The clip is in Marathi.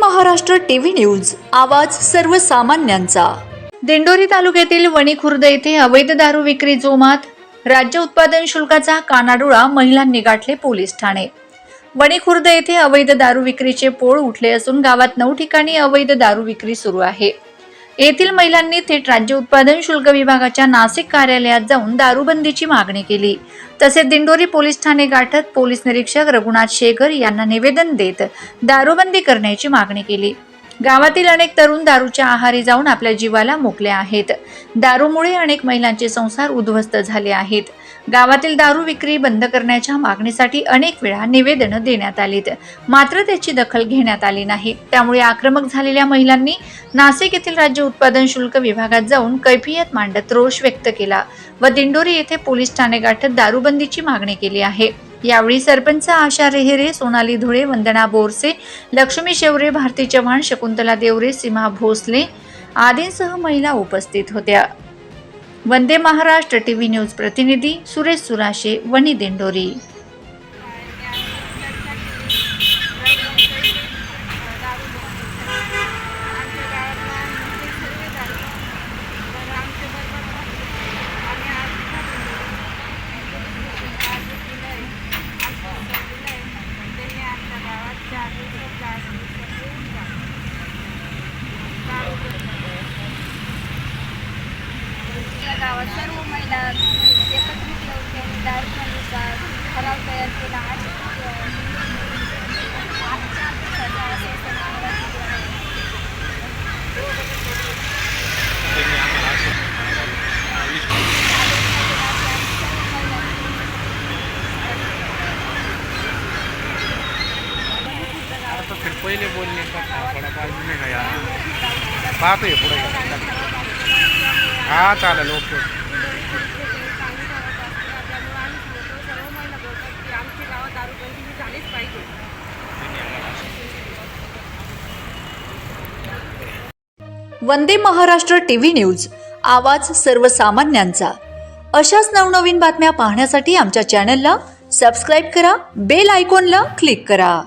महाराष्ट्र टीव्ही न्यूज आवाज सर्वसामान्यांचा. दिंडोरी तालुक्यातील वणी खुर्द येथे अवैध दारू विक्री जोमात राज्य उत्पादन शुल्काचा कानाडोळा महिलांनी गाठले पोलीस ठाणे. वणी खुर्द येथे अवैध दारू विक्रीचे पोळ उठले असून गावात नऊ ठिकाणी अवैध दारू विक्री सुरू आहे. येथील महिलांनी थेट राज्य उत्पादन शुल्क विभागाच्या नाशिक कार्यालयात जाऊन दारूबंदीची मागणी केली. तसेच दिंडोरी पोलीस ठाणे गाठत पोलीस निरीक्षक रघुनाथ शेखर यांना निवेदन देत दारूबंदी करण्याची मागणी केली. गावातील अनेक तरुण दारूच्या आहारी जाऊन आपल्या जीवाला मुकले आहेत. दारूमुळे अनेक महिलांचे संसार उद्ध्वस्त झाले आहेत. गावातील दारू विक्री बंद करण्याच्या मागणीसाठी अनेक वेळा निवेदनं देण्यात आलीत. मात्र त्याची दखल घेण्यात आली नाही. त्यामुळे आक्रमक झालेल्या महिलांनी नाशिक येथील राज्य उत्पादन शुल्क विभागात जाऊन कैफियत मांडत रोष व्यक्त केला व दिंडोरी येथे पोलीस ठाणे गाठत दारूबंदीची मागणी केली आहे. यावेळी सरपंच आशा रेहेरे सोनाली धुळे वंदना बोरसे लक्ष्मी शेवरे भारती चव्हाण शकुंतला देवरे सीमा भोसले आदींसह महिला उपस्थित होत्या. वंदे महाराष्ट्र टीव्ही न्यूज प्रतिनिधी सुरेश सुराशे वणी दिंडोरी. गावात सर्व महिला पहिले बोलले थोडा पाहिजे नाही का यार. पाहतोय पुढे. हा चालेल okay Vande Maharashtra TV news आवाज सर्वसामान्यांचा. अशाच नवनवीन बातम्या पाहण्यासाठी आमच्या चॅनलला सबस्क्राईब करा बेल आयकॉनला क्लिक करा.